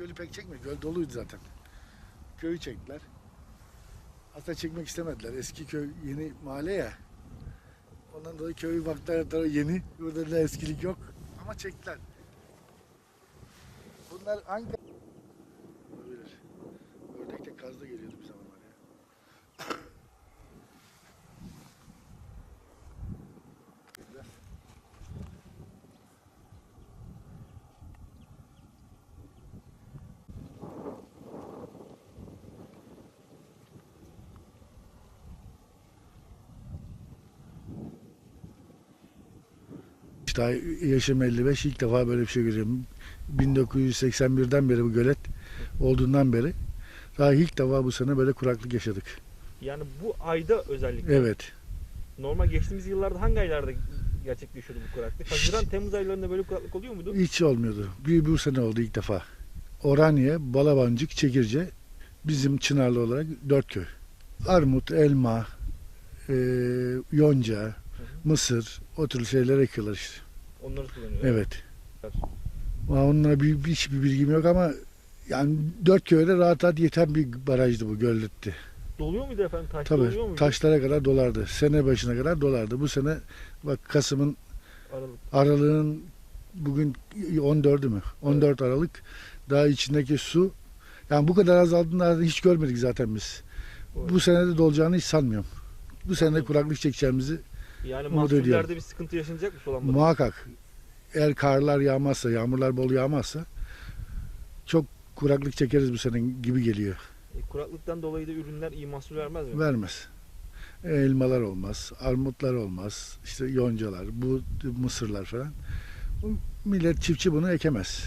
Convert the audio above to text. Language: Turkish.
Gölü pek çekmiyor. Göl doluydu zaten. Köyü çektiler. Aslında çekmek istemediler. Eski köy yeni mahalle ya. Ondan dolayı köyü baktılar yeni. Burada da eskilik yok. Ama çektiler. Bunlar hangi... İşte yaşım 55 ilk defa böyle bir şey görüyorum. 1981'den beri bu gölet olduğundan beri daha ilk defa bu sene böyle kuraklık yaşadık. Yani bu ayda özellikle. Evet. Normal geçtiğimiz yıllarda hangi aylarda gerçekleşiyordu bu kuraklık? Haziran, Temmuz aylarında böyle kuraklık oluyor muydu? Hiç olmuyordu. Bir bu sene oldu ilk defa. Oraniye, Balabancık, Çekirce bizim Çınarlı olarak dört köy. Armut, elma, e, yonca, mısır o tür şeyler ekiyorlar işte. Onları kullanıyor. Evet. Ama Onunla bir, bir, hiçbir bilgim yok ama yani dört köyde rahat rahat yeten bir barajdı bu gölletti. Doluyor muydu efendim? Oluyor Tabii muydu? taşlara kadar dolardı. Sene başına kadar dolardı. Bu sene bak Kasım'ın Aralık. Aralığın bugün 14'ü mü? 14 Aralık. Daha içindeki su yani bu kadar azaldığını hiç görmedik zaten biz. Bu sene de dolacağını hiç sanmıyorum. Bu sene de kuraklık çekeceğimizi Yani mahsullerde bir sıkıntı yaşanacak mı sulanmada? muhakkak eğer karlar yağmazsa, yağmurlar bol yağmazsa çok kuraklık çekeriz bu sene gibi geliyor. E, kuraklıktan dolayı da ürünler iyi mahsul vermez mi? Vermez. Elmalar olmaz, armutlar olmaz, işte yoncalar, bu mısırlar falan. Bu Millet çiftçi bunu ekemez.